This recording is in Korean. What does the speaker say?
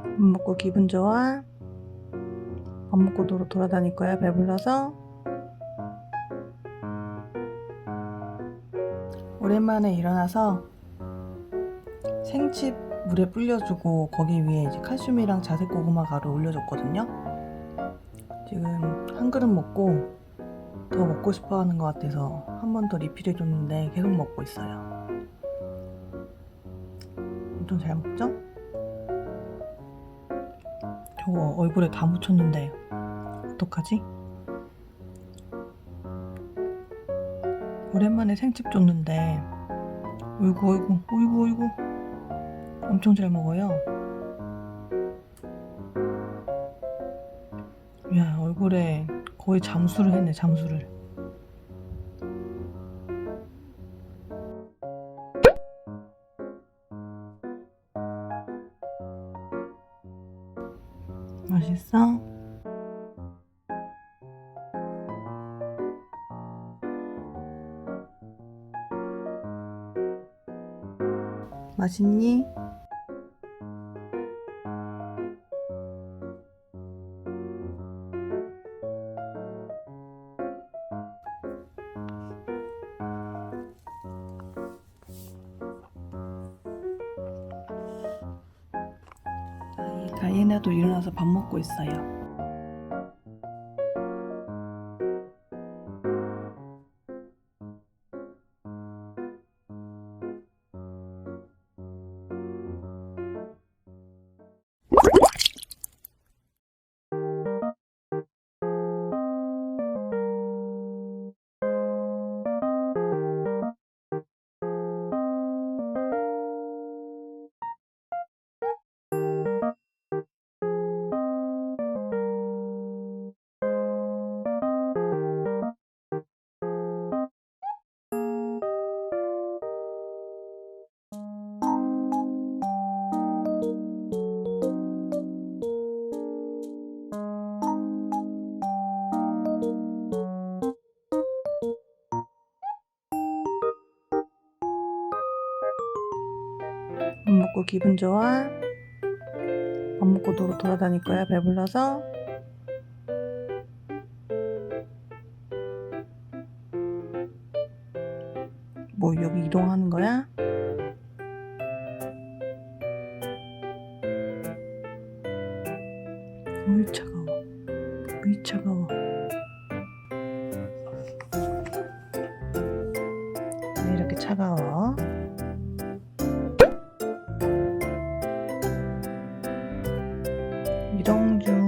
밥 먹고 기분 좋아? 밥 먹고 도로 돌아다닐 거야, 배불러서? 오랜만에 일어나서 생칩 물에 불려주고 거기 위에 이제 칼슘이랑 자색 고구마 가루 올려줬거든요. 지금 한 그릇 먹고 더 먹고 싶어 하는 것 같아서 한 번 더 리필해줬는데 계속 먹고 있어요. 엄청 잘 먹죠? 저거 얼굴에 다 묻혔는데 어떡하지? 오랜만에 생칩 줬는데 어이구 어이구 어이구 어이구 엄청 잘 먹어요 야 얼굴에 거의 잠수를 했네 잠수를 맛있어? 맛있니? 다이애나도 일어나서 밥 먹고 있어요. 밥 먹고 기분 좋아? 밥 먹고 도로 돌아다닐 거야, 배불러서? 뭐, 여기 이동하는 거야? 으이, 차가워. 으이, 차가워. 왜 이렇게 차가워? don't do